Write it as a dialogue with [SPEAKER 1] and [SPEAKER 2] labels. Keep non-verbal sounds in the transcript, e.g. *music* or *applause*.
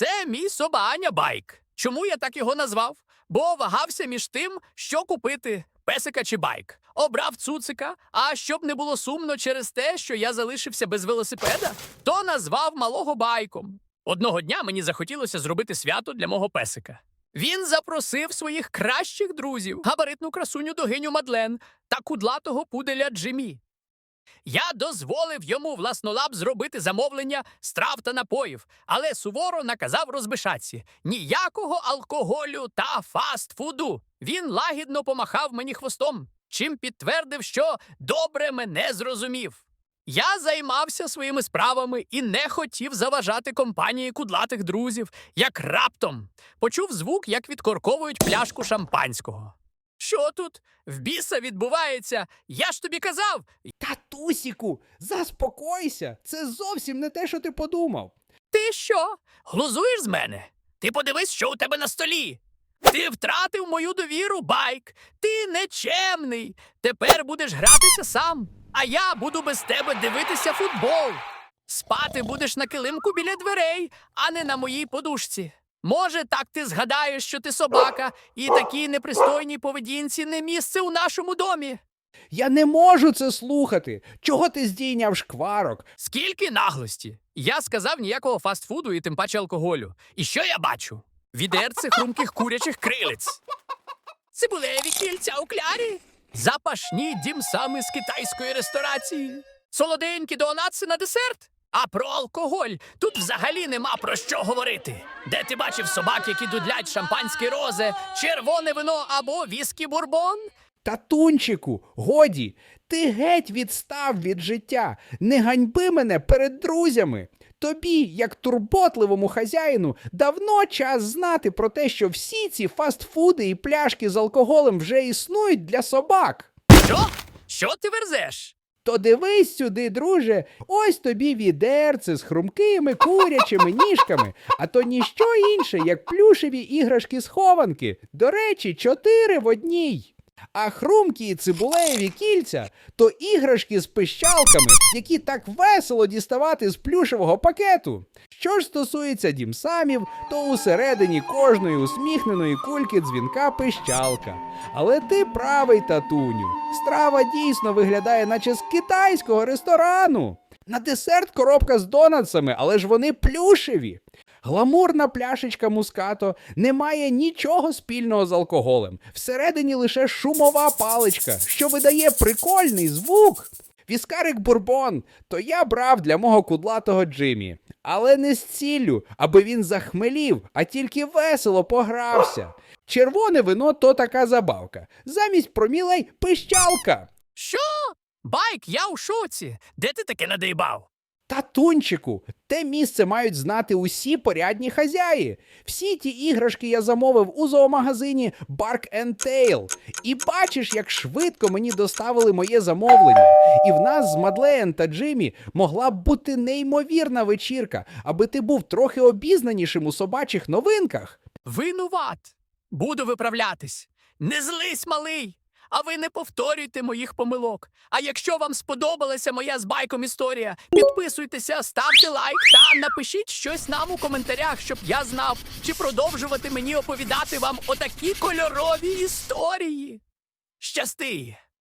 [SPEAKER 1] Це мій собаня байк. Чому я так його назвав? Бо вагався між тим, що купити песика чи байк. Обрав цуцика, а щоб не було сумно через те, що я залишився без велосипеда, то назвав малого байком. Одного дня мені захотілося зробити свято для мого песика. Він запросив своїх кращих друзів, габаритну красуню догиню Мадлен та кудлатого пуделя Джимі. Я дозволив йому власнолап зробити замовлення страв та напоїв, але суворо наказав розбишатися ніякого алкоголю та фастфуду. Він лагідно помахав мені хвостом, чим підтвердив, що добре мене зрозумів. Я займався своїми справами і не хотів заважати компанії кудлатих друзів, як раптом почув звук, як відкорковують пляшку шампанського. Що тут в біса відбувається? Я ж тобі казав,
[SPEAKER 2] Татусіку, заспокойся! Це зовсім не те, що ти подумав.
[SPEAKER 1] Ти що? Глузуєш з мене? Ти подивись, що у тебе на столі. Ти втратив мою довіру, байк. Ти нечемний. Тепер будеш гратися сам, а я буду без тебе дивитися футбол. Спати будеш на килимку біля дверей, а не на моїй подушці. Може, так ти згадаєш, що ти собака, і такій непристойній поведінці не місце у нашому домі.
[SPEAKER 2] Я не можу це слухати. Чого ти здійняв шкварок?
[SPEAKER 1] Скільки наглості? Я сказав ніякого фастфуду і тим паче алкоголю. І що я бачу? Відерце хрумких курячих крилиць. Цибулеві кільця у клярі. Запашні дімсами з китайської ресторації. Солоденькі донатси на десерт. А про алкоголь тут взагалі нема про що говорити. Де ти бачив собак, які дудлять шампанське розе, червоне вино або віскі бурбон?
[SPEAKER 2] Татунчику, годі, ти геть відстав від життя. Не ганьби мене перед друзями. Тобі, як турботливому хазяїну, давно час знати про те, що всі ці фастфуди і пляшки з алкоголем вже існують для собак.
[SPEAKER 1] Що? Що ти верзеш?
[SPEAKER 2] То дивись сюди, друже, ось тобі відерце з хрумкими курячими *laughs* ніжками, а то ніщо інше, як плюшеві іграшки схованки. До речі, чотири в одній. А хрумкі і цибулеєві кільця то іграшки з пищалками, які так весело діставати з плюшевого пакету. Що ж стосується дімсамів, то усередині кожної усміхненої кульки дзвінка пищалка. Але ти правий, татуню. Страва дійсно виглядає, наче з китайського ресторану. На десерт коробка з донатсами, але ж вони плюшеві. Гламурна пляшечка мускато не має нічого спільного з алкоголем. Всередині лише шумова паличка, що видає прикольний звук. Віскарик бурбон, то я брав для мого кудлатого Джиммі. Але не з ціллю, аби він захмелів, а тільки весело погрався. Червоне вино то така забавка. Замість промілей пищалка.
[SPEAKER 1] Що? Байк, я у шоці. Де ти таке надибав?
[SPEAKER 2] Татунчику, те місце мають знати усі порядні хазяї. Всі ті іграшки я замовив у зоомагазині Bark and Tail. І бачиш, як швидко мені доставили моє замовлення. І в нас з Мадлен та Джиммі могла б бути неймовірна вечірка, аби ти був трохи обізнанішим у собачих новинках.
[SPEAKER 1] Винуват. Буду виправлятись. Не злись, малий. А ви не повторюйте моїх помилок. А якщо вам сподобалася моя з байком історія, підписуйтеся, ставте лайк та напишіть щось нам у коментарях, щоб я знав, чи продовжувати мені оповідати вам отакі кольорові історії. Щасти!